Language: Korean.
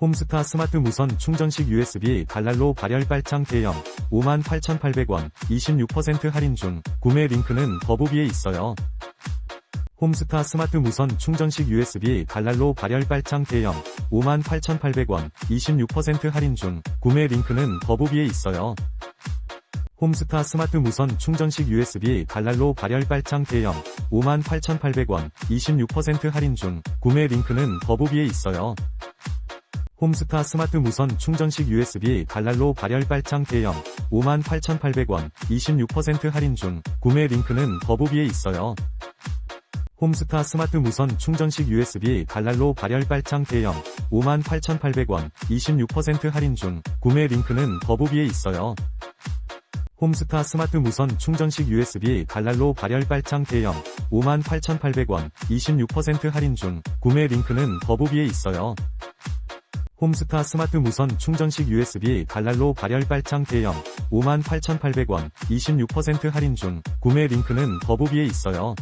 홈스타 스마트 무선 충전식 USB 달랄로 발열 빨창 대형 58,800원 26% 할인 중 구매 링크는 더보기에 있어요. 홈스타 스마트 무선 충전식 USB 달랄로 발열 빨창 대형 58,800원 26% 할인 중 구매 링크는 더보기에 있어요. 홈스타 스마트 무선 충전식 USB 달랄로 발열 빨창 대형 58,800원 26% 할인 중 구매 링크는 더보기에 있어요. 홈스타 스마트 무선 충전식 USB 달랄로 발열 빨창 대형 58,800원 26% 할인 중 구매 링크는 더보기에 있어요. 홈스타 스마트 무선 충전식 USB 달랄로 발열 빨창 대형 58,800원 26% 할인 중 구매 링크는 더보기에 있어요. 홈스타 스마트 무선 충전식 USB 달랄로 발열 빨창 대형 58,800원 26% 할인 중 구매 링크는 더보기에 있어요. 홈스타 스마트 무선 충전식 USB 달랄로 발열 빨창 대형 58,800원 26% 할인 중 구매 링크는 더보기에 있어요.